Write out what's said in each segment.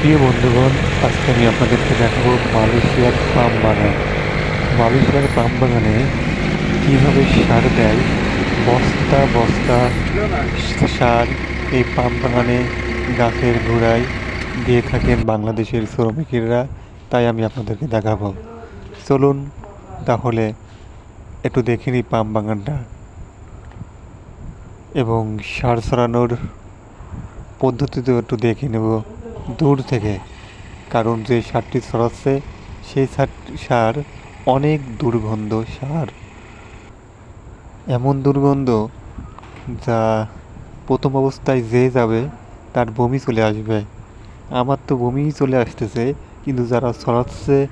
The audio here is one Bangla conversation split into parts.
প্রিয় বন্ধুগণ, আজকে আমি আপনাদেরকে দেখাবো মালয়েশিয়ার পাম বাগান। মালয়েশিয়ার পাম বাগানে কীভাবে সার দেয়, বস্তা বস্তা সার এই পাম বাগানে গাছের গোড়ায় দিয়ে থাকেন বাংলাদেশের শ্রমিকেরা, তাই আমি আপনাদেরকে দেখাবো। চলুন তাহলে একটু দেখে নিই পাম বাগানটা। এবং সার ছড়ানোর পদ্ধতিতেও একটু দেখে নেব। দূর থেকে, কারণ যে সারটি ছড়াচ্ছে, সেই সার সার অনেক দুর্গন্ধ সার। এমন দুর্গন্ধ যা প্রথম অবস্থায় যে যাবে, তার বমি চলে আসবে। আমার তো বমিই চলে আসতেছে, কিন্তু যারা ছড়াচ্ছে,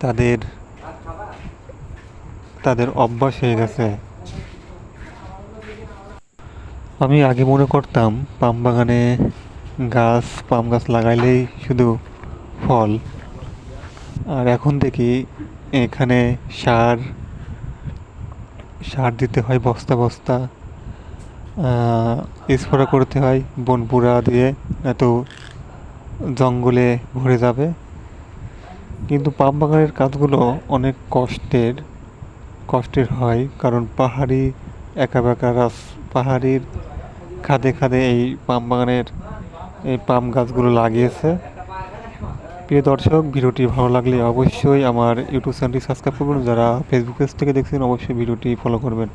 তাদের তাদের অভ্যাস হয়ে গেছে। আমি আগে মনে করতাম, পাম বাগানে গাছ, পাম গাছ লাগাইলেই শুধু ফল। আর এখন দেখি এখানে সার সার দিতে হয় বস্তা বস্তা। স্প্রে করতে হয় বনপুরা দিয়ে এত জঙ্গলে ভরে যাবে। কিন্তু পাম বাগানের কাজগুলো অনেক কষ্টের কষ্টের হয়। কারণ পাহাড়ি, একা বেঁকা রাস, পাহাড়ির খাদে খাদে এই পাম বাগানের এই পাম গাছগুলো লাগিয়েছে। প্রিয় দর্শক, ভিডিওটি ভালো লাগলে অবশ্যই আমার ইউটিউব চ্যানেলটি সাবস্ক্রাইব করবেন। যারা ফেসবুক পেজ থেকে দেখছেন, অবশ্যই ভিডিওটি ফলো করবেন।